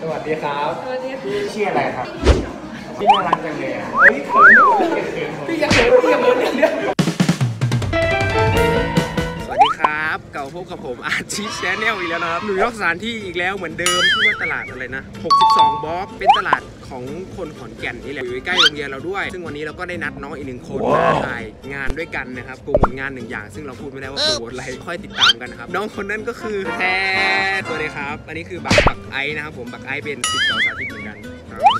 สวัสดีครับ สวัสดีค่ะพี่ชื่ออะไรครับ พี่น่ารักจังเลยอะเฮ้ยเขินไม่เขินพี่ยังเขินพี่ยังเขินอย่างเดียวสวัสดี ครับ เก่าพบกับผมอาร์ชีแชนแนลอีกแล้วนะครับหนูยกสถานที่อีกแล้วเหมือนเดิมที่ว่าตลาดอะไรนะ 62 บล็อกเป็นตลาดของคนขอนแก่นนี่แหละอยู่ใกล้ๆโรงเรียนเราด้วย ซึ่งวันนี้เราก็ได้นัดน้องอีกหนึ่งคนมาถ่ายงานด้วยกันนะครับโปรโมทงานหนึ่งอย่าง ซึ่งเราพูดไม่ได้ว่าโปรโมทอะไรค่อยติดตามกันนะครับน้องคนนั้นก็คือแพทสวัสดีครับ อันนี้คือบักบักไอซ์นะครับผมบักไอซ์เป็นสิทธิ์เก่าสาธิตเหมือนกัน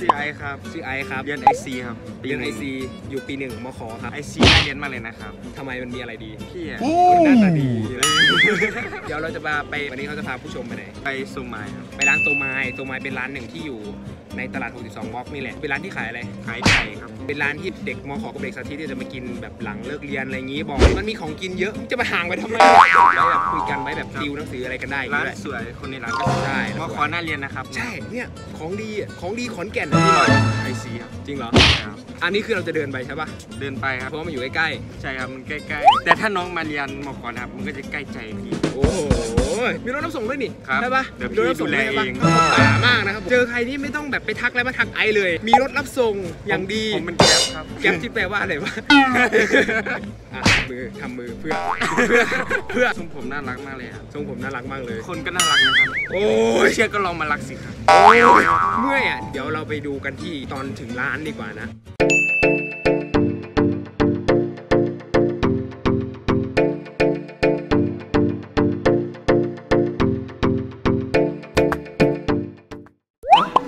ชื่อไอซ์ครับชื่อไอซ์ครับเรียนไอซีครับเรียนไอซีอยู่ปีหนึ่งมขครับไอซีน่าเรียนมากเลยนะครับทำไมมันมีอะไรดีพี่อะหน้าตาดีเดี๋ยวเราจะมาไปวันนี้เขาจะพาผู้ชมไปไหน ไปซูมายครับ ไปร้านโตไมโตไมเป็นร้านหนึ่งที่อยู่ในตลาด 62บล็อกนี่แหละ เป็นร้านที่ขายอะไร ขายไก่ครับ เป็นร้านที่เด็กมขกับเด็กสาธิตที่จะมากินแบบหลังเลิกเรียนอะไรอย่างงี้บอกมันมีของกินเยอะจะมาห่างไปทำไมแล้วแบบคุยกันไว้แบบดิวหนังสืออะไรกันได้อย่างร้านงี้แหละสวยคนในร้านก็สวยใช่มอคอน่าเรียนนะครับใช่เนี่ยของดีอะของดีขอนแก่นไอซีครับจริงเหรอใช่ครับอันนี้คือเราจะเดินไปใช่ปะเดินไปครับเพราะว่ามันอยู่ใกล้ใช่ครับมันใกล้ๆแต่ถ้าน้องมาเรียนมอคอนะครับมันก็จะใกล้ใจพี่ ๆโอ้โห มีรถรับส่งด้วยนี่ครับใช่ปะเดี๋ยวมีรถรับส่งด้วยพี่ดูแลปะเองป่ามากนะครับผมเจอใครที่ไม่ต้องแบบไปทักแล้วมาทักไอเลย มีรถรับส่งอย่างดีผมเป็นแก๊ปครับแก๊ปที่แปลว่าอะไรวะอะทำมือทำมือเพื่อเพื่อเพื่อทรงผมน่ารักมากเลยครับทรงผมน่ารักมากเลย คนก็น่ารักนะครับโอ้โอ้ยยเชื่อก็ลองมารักสิครับโอ้ยเมื่อยอะเดี๋ยวเราไปดูกันที่ตอนถึงร้านดีกว่านะ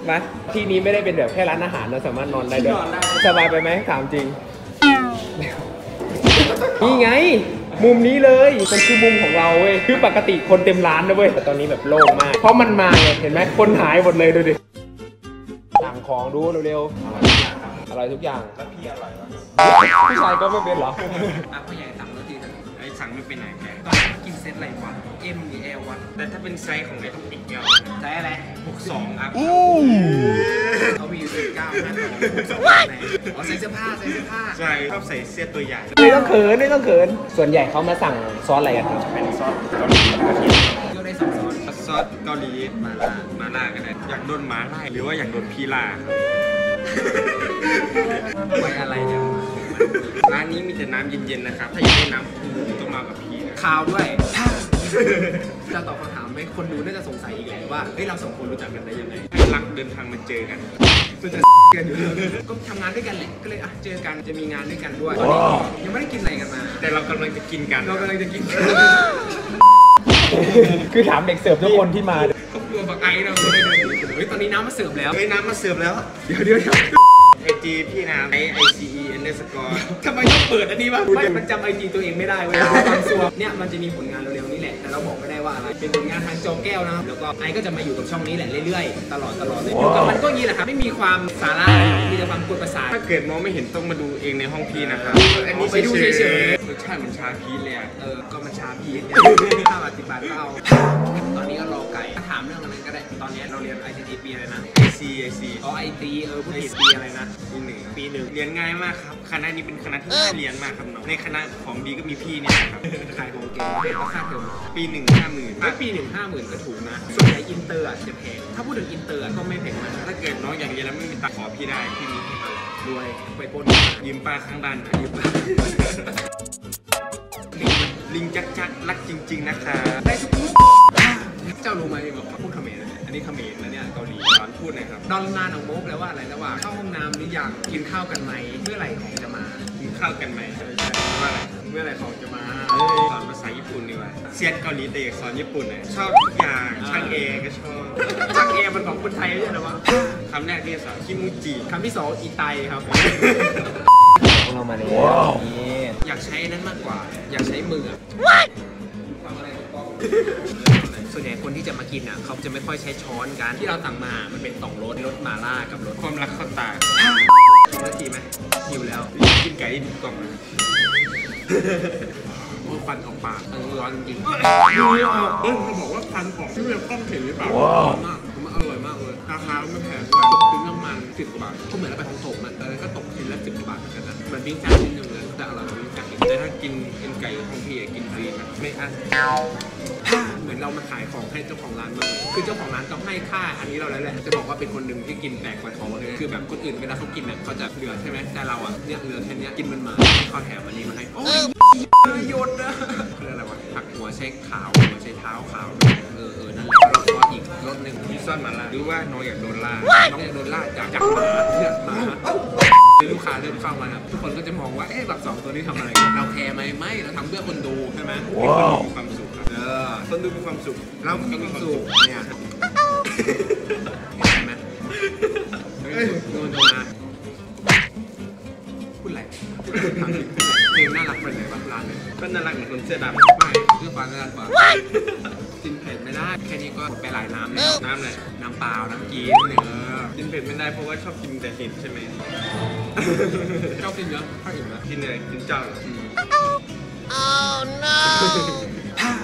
มาที่นี้ไม่ได้เป็นแบบแค่ร้านอาหารเราสามารถนอนได้ด้วยสบายไปไหมถามจริง นี่ไง มุมนี้เลยมันคือมุมของเราเว้ยคือปกติคนเต็มร้านนะเว้ยแต่ตอนนี้แบบโล่งมาก เพราะมันมาไงเห็นไหมคนหายหมดเลยดูดิสั่งของดูเร็วๆอร่อยทุกอย่างแล้วพี่อร่อยปะผู้ชายก็ไม่เป็นเหรออะผู้ใหญ่สั่งแล้วทีนะไอ สั่งไม่เป็นไหนแกตอนนี้กินเซตอะไรวะ M หรือ L วะแต่ถ้าเป็นไซส์ของไอต้องติดเยอะใช้อะไรหกสองครับเขามีอยู่สิบเก้าห้าสองไหนอ๋อใส่เสื้อผ้าใส่เสื้อผ้า ใช่ชอบใส่เสื้อตัวใหญ่ไม่ต้องเขินไม่ต้องเขิน ส่วนใหญ่เขามาสั่งซอสอะไรกันครับเป็นซอสเกาหลีกับกระเทียมก็ได้สองซอสซอสเกาหลีมาล่ามาล่าก็ได้อยากโดนหมาไล่หรือว่าอยากโดนพี่ล่าไว้อะไรเนี่ย ร้านนี้มีแต่น้ำเย็นๆนะครับ ถ้าอยากได้น้ำคูลต้องมากับพี่นะข่าวด้วยจะตอบคำถามไหมคนดูน่าจะสงสัยอีกแหละว่า เฮ้ยเราสองคนรู้จักกันได้ยังไงให้รักเดินทางมาเจอกันก็จะกันอยู่เลยก็ทำงานด้วยกันแหละ ก็เลยอะเจอกันจะมีงานด้วยกันด้วยตอนนี้ยังไม่ได้กินอะไรกันมา แต่เรากำลังจะกินกัน เรากำลังจะกินคือถามเด็กเสิร์ฟทุกคนที่มา ก็กลัวบักไอ้เราเลยเดินหนีเฮ้ยตอนนี้น้ำมาเสิร์ฟแล้ว เฮ้ยน้ำมาเสิร์ฟแล้ว เดี๋ยวเดี๋ยวเดี๋ยว ไอจีพี่น้ำไอไอซีอีเอ็นเดอร์สกอร์ทำไมต้องเปิดอันนี้วะไม่มันจำไอจีตัวเองไม่ได้เว้ยบางส่วนเนี่ยมันจะมีผลงานเร็วๆนี่แหละ แต่เราบอกไม่ได้ว่าอะไร เป็นผลงานทางจอแก้วนะครับแล้วก็ไอก็จะมาอยู่กับช่องนี้แหละเรื่อยๆ ตลอดตลอดเลยอยู่กับมันก็อย่างนี้แหละครับ ไม่มีความสาระ มีแต่ความกดประสาท ถ้าเกิดมองไม่เห็นต้องมาดูเองในห้องพี่นะครับ อันนี้ไปดูเฉยๆร สชาติเหมือนชาพีชเลยอะเออ ก็มันช้าพี่เนี่ยข้าวอธิบายก็เอา ตอนนี้ก็รอไก่ถ้าถามเรื่องอะไรก็ได้ ตอนนี้เราเรียน ICT ปีอะไรนะไอซีไอซีอ๋อ IT เออผู้ผิดปีอะไรนะ ปีหนึ่งปีหนึ่งเรียนง่ายมากครับ คณะนี้เป็นคณะที่น่าเรียนมากครับน้องในคณะของดีก็มีพี่เนี่ยนะครับขายของเก่งก็ค่าเทอมปีหนึ่งห้าหมื่นถ้าปีหนึ่งห้าหมื่นก็ถูกนะ ส่วนใหญ่อินเตอร์อะจะแพง ถ้าพูดถึงอินเตอร์อะก็ไม่แพงมากถ้าเกิดน้องอยากเรียนแล้วไม่มีตังค์ขอพี่ได้พี่มีให้ตลอดรวยไปปล้นยืมป้าข้างบ้านนะยืมป้า ลิงจักจักรักจริง ๆ นะคะ ได้ทุกมุกเจ้ารู้ไหมว่าพูดเขมรนะเนี่ยอันนี้เขมรนะเนี่ยเกาหลีสอนพูดหน่อยครับดอนนานของโมกแปลว่าอะไรระหว่างเข้าห้องน้ำหรือยังกินข้าวกันไหมเมื่อไหร่ของจะมากินข้าวกันไหมใช่ใช่ว่าอะไรเมื่อไหร่ของจะมาสอนภาษาญี่ปุ่นดีกว่าเซียนเกาหลีแต่อยากสอนญี่ปุ่นหน่อยชอบทุกอย่างช่างเอก็ชอบช่างเอมันของคนไทยไม่ใช่เหรอวะคำแรกที่สอนคิมูจิคำที่สองอีไตครับ เรามาแล้วนี่อยากใช้นั้นมากกว่า อยากใช้มืออะฟังอะไรถูกต้องส่วนใหญ่คนที่จะมากินอะเขาจะไม่ค่อยใช้ช้อนกันที่เราสั่งมา มันเป็นสองรสรสมาล่ากับรสความรักเข้าตานาทีไหมหิวแล้วกินไก่ดิบกล่องนะโอ้ยฟันออกปากเออร้อนจริงเฮ้ยเขาบอกว่าพันของที่เรียกต้องเห็นหรือเปล่ามากผมว่าอร่อยมากเลย ราคาไม่แพงด้วยตกชิ้นน้ำมันสิบกว่าบาทก็เหมือนเราไปของโถมอะแต่ก็ตกชิ้นละสิบกว่าบาทเหมือนกันนะมือนปิ้งย่างนิดนึงนะแต่อร่อยวิ่งย่างแต่ถ้ากินเป็นไก่ของพี่กินฟรีนะไม่อั้นเหมือนเรามาขายของให้เจ้าของร้านมาคือเจ้าของร้านต้องให้ค่าอันนี้เราแล้วแหละจะบอกว่าเป็นคนหนึ่งที่กินแปลกกว่าเขาเลยคือแบบคนอื่นเวลาเขากินเนี่ยเขาจะเหลือใช่ไหมแต่เราอะเนี่ยเหลือแค่นี้กินมันมาเขาแถมอันนี้มาให้โอ้ยประโยชน์นะเรียกอะไรวะผักหัวใช้ขาวหัวใช้เท้าขาวเออเออนั่นแหละ อีกรสหนึ่งพี่ซ่อนมาละหรือว่าน้องอยากโดนล่าน้องจะโดนล่าจากจากหมาเนี่ยหมาลูกค้าเริ่มเข้ามาครับทุกคนก็จะมองว่าเอ๊ะแบบสองตัวนี้ทำอะไรกันเราแคร์ไหมไม่เราทำเพื่อคนดูใช่ไหมว้าวมีความสุขครับเออคนดูมีความสุขเราก็มีความสุขเนี่ยเห็นไหมเฮ้ยโดนโดนมาพูดอะไรเพลงน่ารักไปไหนบ้างร้านเนี่ยก็น่ารักเหมือนคนเสื้อดำไม่เพื่อความน่ารักกว่า กินเผ็ดไม่ได้ แค่นี้ก็หมดไปหลายน้ำแล้วน้ำเลยน้ำเปล่าน้ำกีนเออกินเผ็ดไม่ได้เพราะว่าชอบกินแต่เห็ดใช่ไหมชอบกินเยอะข้าวอิ่มแล้วกินอะไรกินเจ้าเหรอ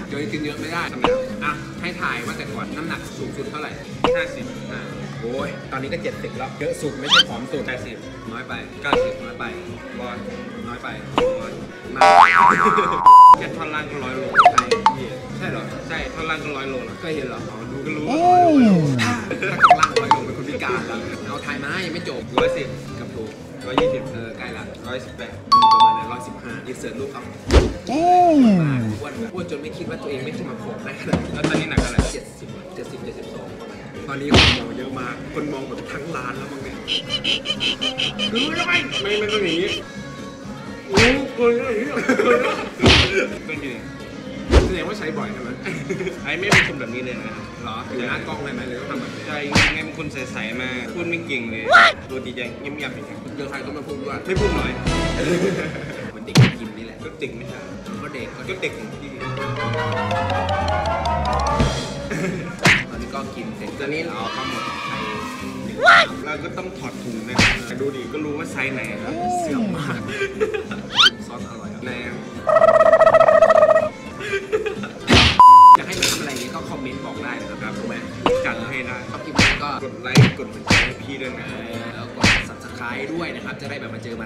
เดี๋ยวกินเยอะไม่ได้ทำไมอะให้ถ่ายว่าแต่ก่อนน้ำหนักสูงสุดเท่าไหร่ห้าสิบอะโอ้ย ตอนนี้ก็เจ็ดสิบแล้ว เยอะสุดไม่ใช่ผอมสุดแปดสิบน้อยไปเก้าสิบน้อยไป บอลน้อยไปบอลมากไปแค่ท่อนล่างก็ร้อยโล ล่างก็ร้อยโลแล้วเคยเห็นเหรออ๋อดูก็รู้ถ้าถ้าข้างล่างร้อยลงเป็นคนพิการแล้วเอาถ่ายมายังไม่จบร้อยสิบกับถูกร้อยยี่สิบเออใกล้ละร้อยสิบแปดประมาณนั้นร้อยสิบห้าอินเสิร์ตรูปเขามาอ้วนแบบอ้วนจนไม่คิดว่าตัวเองไม่ขึ้นมาโผล่ได้ขนาดนี้แล้วตอนนี้หนักเท่าไหร่เจ็ดสิบเจ็ดสิบเจ็ดสิบสองประมาณนั้นตอนนี้คนมองเยอะมาก คนมองแบบทั้งร้านแล้วมั้งเนี่ยคือทำไมไม่ไม่ต้องอย่างนี้โอ้เกินเลย ใช้บ่อยใช่ไหมไอ้ไม่เป็นคนแบบนี้เลยนะเหรออยู่หน้ากล้องเลยไหมหรือต้องทำแบบนี้ใช่ไงเป็นคนใสๆมาพูดไม่เก่งเลยตัวตีใจเงียบๆอย่างเงี้ยเจอใครก็ไม่พูดด้วยไม่พูดหน่อยเหมันเด็กกินนี่แหละก็เด็กไม่ใช่ก็เด็กก็ก็เด็กของพี่ตอนนี้ก็กินเสร็จตอนนี้เราก็หมดไปหนึ่งเราก็ต้องถอดถุงนะครับแต่ดูดิก็รู้ว่าไซส์ไหนครับเสื่อม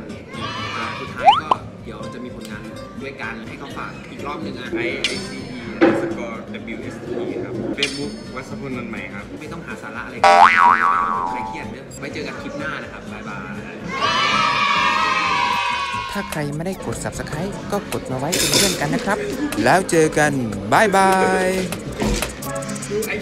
อมันอ่าสุดท้ายก็เดี๋ยวจะมีผลงานด้วยกันให้เขาฝากอีกรอบหนึ่งอะไอไอซีสกอร์ W S T ครับเฟซบุ๊กวัชพลนันใหม่ครับ ไม่ต้องหาสาระอะไรกันใครเครียดเนี่ยไว้เจอกันคลิปหน้านะครับบ๊ายบาย ถ้าใครไม่ได้กด subscribe ก็กดมาไว้เป็นเพื่อนกันนะครับ แล้วเจอกัน บ๊ายบายไอ้แฟ